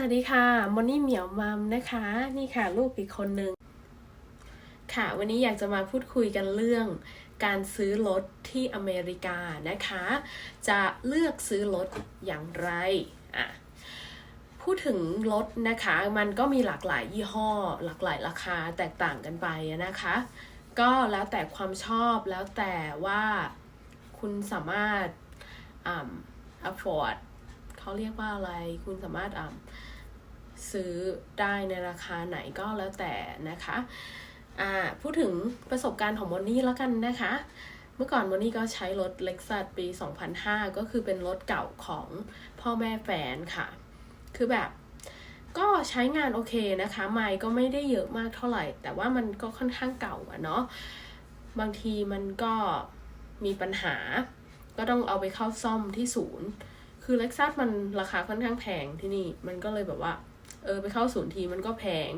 สวัสดีค่ะมอนนี่เหมียวมัมนะคะ นี่ค่ะลูกอีกคนนึง ค่ะ วันนี้อยากจะมาพูดคุยกันเรื่อง การซื้อรถที่อเมริกานะคะ จะเลือกซื้อรถอย่างไรอะพูดถึงรถนะคะ มันก็มีหลากหลายยี่ห้อ หลากหลายราคาแตกต่างกันไปนะคะ ก็แล้วแต่ความชอบแล้วแต่ว่าคุณสามารถอ่า afford เขาเรียกว่าอะไร คุณสามารถอ่า ซื้อได้ในราคาไหนก็แล้วแต่นะคะอ่าพูดถึงประสบการณ์ของมอนนี่แล้วกันนะคะ เมื่อก่อนมอนนี่ก็ใช้รถ Lexus ปี 2005 ก็คือเป็นรถเก่าของพ่อแม่แฟนค่ะ คือแบบก็ใช้งานโอเคนะคะไมล์ก็ไม่ได้เยอะมากเท่าไหร่ แต่ว่ามันก็ค่อนข้างเก่าอะเนาะบางทีมันก็มีปัญหา ก็ต้องเอาไปเข้าซ่อมที่ศูนย์ คือเล็กซัสมันราคาค่อนข้างแพงที่นี่ มันก็เลยแบบว่า เออไปเข้าศูนย์ทีมันก็แพง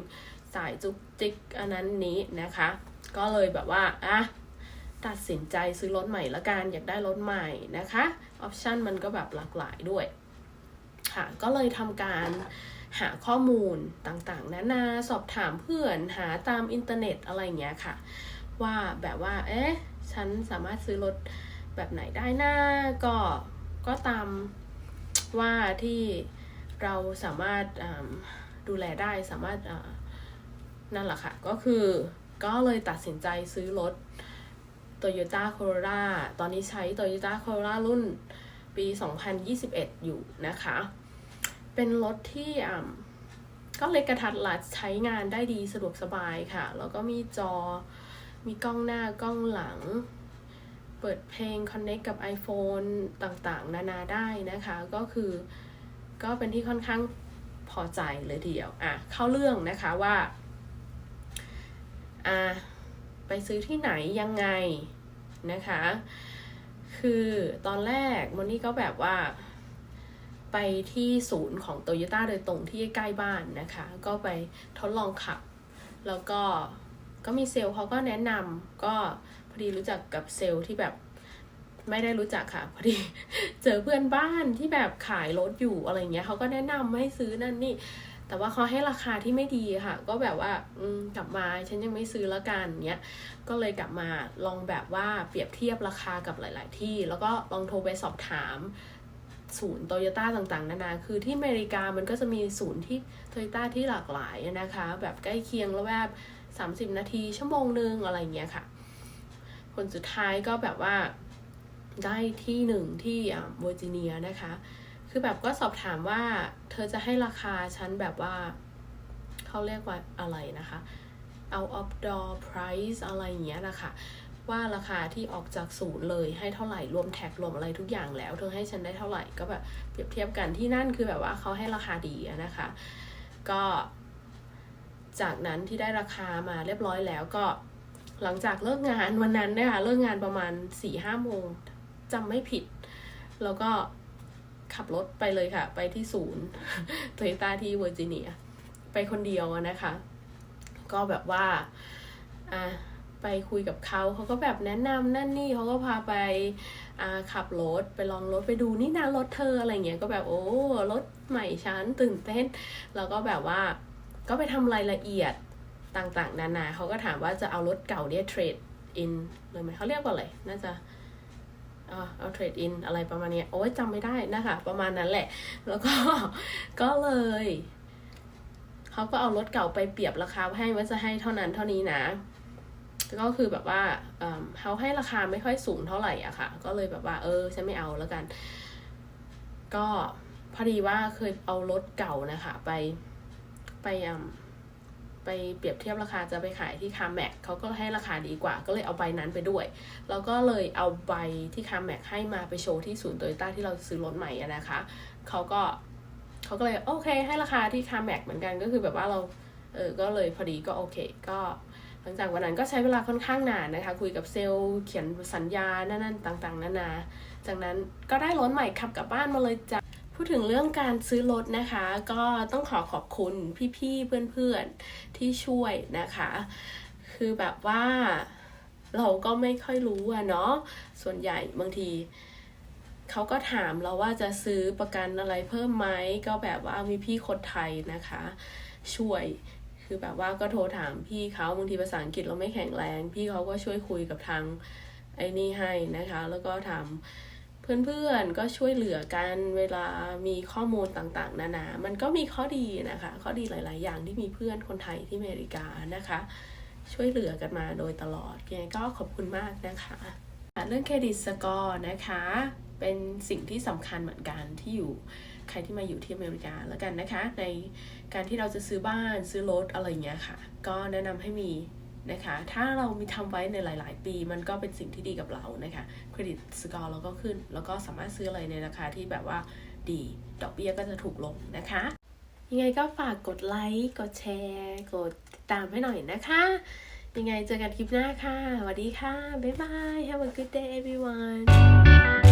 สายจุกจิกอันนั้นนี้นะคะ ก็เลยแบบว่าอะตัดสินใจซื้อรถใหม่ละกันอยากได้รถใหม่นะคะออปชันมันก็แบบหลากหลายด้วยค่ะก็เลยทำการหาข้อมูลต่างๆนานาสอบถามเพื่อนหาตามอินเทอร์เน็ตอะไรอย่างเงี้ยค่ะ ว่าแบบว่า เอ๊ะ ฉันสามารถซื้อรถแบบไหนได้นะก็ก็ตามว่าที่ เราสามารถดูแลได้สามารถนั่นแหละค่ะ ก็คือก็เลยตัดสินใจซื้อรถ Toyota Corolla ตอนนี้ใช้ Toyota Corolla รุ่นปี 2021 อยู่นะคะ เป็นรถที่ก็เล็กกระทัดรัดใช้งานได้ดีสะดวกสบายค่ะ แล้วก็มีจอมีกล้องหน้ากล้องหลัง เปิดเพลง Connect กับ iPhone ต่างๆ นานาได้นะคะ ก็คือ ก็เป็นที่ค่อนข้างพอใจเลยทีเดียวอะเข้าเรื่องนะคะว่าอะไปซื้อที่ไหนยังไงนะคะ คือตอนแรกมอนนี่ก็แบบว่าไปที่ศูนย์ของ Toyota โดยตรงที่ใกล้บ้านนะคะ ก็ไปทดลองขับ แล้วก็ก็มีเซลล์เขาก็แนะนำก็พอดีรู้จักกับเซลล์ที่แบบ ไม่ได้รู้จักค่ะพอดีเจอเพื่อนบ้านที่แบบขายรถอยู่อะไรเงี้ยเขาก็แนะนำให้ซื้อนั่นนี่ แต่ว่าเขาให้ราคาที่ไม่ดีค่ะ ก็แบบว่าอืกลับมาฉันยังไม่ซื้อและกันเนี้ยก็เลยกลับมาลองแบบว่าเปรียบเทียบราคากับหลาย ๆ ที่ แล้วก็ลองโทรไปสอบถามศูนย์โตโยต้าต่างๆ นานา คือที่อเมริกามันก็จะมีศูนย์ที่โตโยต้าที่หลากหลายนะคะ แบบใกล้เคียงแล้วแบบ30 นาทีชั่วโมงนึงอะไรเงี้ยค่ะ ผลสุดท้ายก็แบบว่า ได้ที่หนึ่งที่เวอร์จิเนียนะคะ คือแบบก็สอบถามว่าเธอจะให้ราคาฉันแบบว่าเขาเรียกว่าอะไรนะคะ out of door price อะไรอย่างเงี้ยนะคะว่าราคาที่ออกจากศูนย์เลยให้เท่าไหร่รวมแท็กรวมอะไรทุกอย่างแล้วเธอให้ฉันได้เท่าไหร่ก็แบบเปรียบเทียบกันที่นั่นคือแบบว่าเขาให้ราคาดีนะคะ ก็ จากนั้นที่ได้ราคามาเรียบร้อยแล้วก็หลังจากเลิกงานวันนั้นนี่ยค่ะเลิกงานประมาณสี่ห้าโมง จำไม่ผิด แล้วก็ขับรถไปเลยค่ะ ไปที่ศูนย์โตโยต้าที่เวอร์จิเนีย ไปคนเดียวนะคะ ก็แบบว่าอะไปคุยกับเขาเขาก็แบบแนะนำนั่นนี่เขาก็พาไปอ่าขับรถไปลองรถไปดูนี่นะรถเธออะไรเงี้ยก็แบบโอ้รถใหม่ฉันตื่นเต้น แล้วก็แบบว่าก็ไปทำรายละเอียดต่างๆ นานาเขาก็ถามว่าจะเอารถเก่าเนี่ยเทรดอินเลยไหมเขาเรียกว่าอะไรน่าจะ เอาเทรดอินอะไรประมาณนี้โอ้ยจำไม่ได้นะคะประมาณนั้นแหละ แล้วก็ก็เลยเขาก็เอารถเก่าไปเปรียบราคาให้ว่าจะให้เท่านั้นเท่านี้นะ ก็คือแบบว่าเเขาให้ราคาไม่ค่อยสูงเท่าไหร่อะค่ะ ก็เลยแบบว่า เออฉันไม่เอาแล้วกัน ก็พอดีว่าเคยเอารถเก่านะคะ ไปไปอืม ไปเปรียบเทียบราคาจะไปขายที่คาแม็กเขาก็ให้ราคาดีกว่า ก็เลยเอาใบนั้นไปด้วย แล้วก็เลยเอาใบที่คาแม็กให้มาไปโชว์ที่ศูนย์โตโยต้าที่เราซื้อรถใหม่นะคะเขาก็เขาก็เลยโอเค ให้ราคาที่คาแม็กเหมือนกันก็คือแบบว่าเราเออก็เลยพอดีก็โอเค ก็หลังจากวันนั้นก็ใช้เวลาค่อนข้างนานนะคะ คุยกับเซลล์เขียนสัญญานั่นๆต่างๆนานาจากนั้นก็ได้รถใหม่ขับกลับบ้านมาเลยจ้ะ พูดถึงเรื่องการซื้อรถนะคะ ก็ต้องขอขอบคุณพี่ๆเพื่อนๆที่ช่วยนะคะ คือแบบว่าเราก็ไม่ค่อยรู้อะเนาะส่วนใหญ่บางทีเขาก็ถามเราว่าจะซื้อประกันอะไรเพิ่มไหมก็แบบว่ามีพี่คนไทยนะคะ ช่วยคือแบบว่าก็โทรถามพี่เขาบางทีภาษาอังกฤษเราไม่แข็งแรง พี่เขาก็ช่วยคุยกับทางไอ้นี่ให้นะคะ แล้วก็ถาม เพื่อนๆก็ช่วยเหลือกันเวลามีข้อมูลต่างๆ นานา มันก็มีข้อดีนะคะ ข้อดีหลาย ๆ อย่างที่มีเพื่อนคนไทยที่อเมริกานะคะ ช่วยเหลือกันมาโดยตลอดยังไงก็ขอบคุณมากนะคะเรื่องเครดิตสกอร์นะคะ เป็นสิ่งที่สำคัญเหมือนกันที่อยู่ใครที่มาอยู่ที่อเมริกาแล้วกันนะคะ ในการที่เราจะซื้อบ้านซื้อรถอะไรเงี้ยค่ะ ก็แนะนำให้มี นะคะ ถ้าเรามีทำไว้ในหลาย ๆ ปีมันก็เป็นสิ่งที่ดีกับเรานะคะเครดิตสกอร์เราก็ขึ้น แล้วก็สามารถซื้ออะไรในราคาที่แบบว่าดีดอกเบี้ยก็จะถูกลงนะคะ ยังไงก็ฝากกดไลค์กดแชร์ กดติดตามให้หน่อยนะคะ ยังไงเจอกันคลิปหน้าค่ะสวัสดีค่ะ บ๊ายบาย Have a good day everyone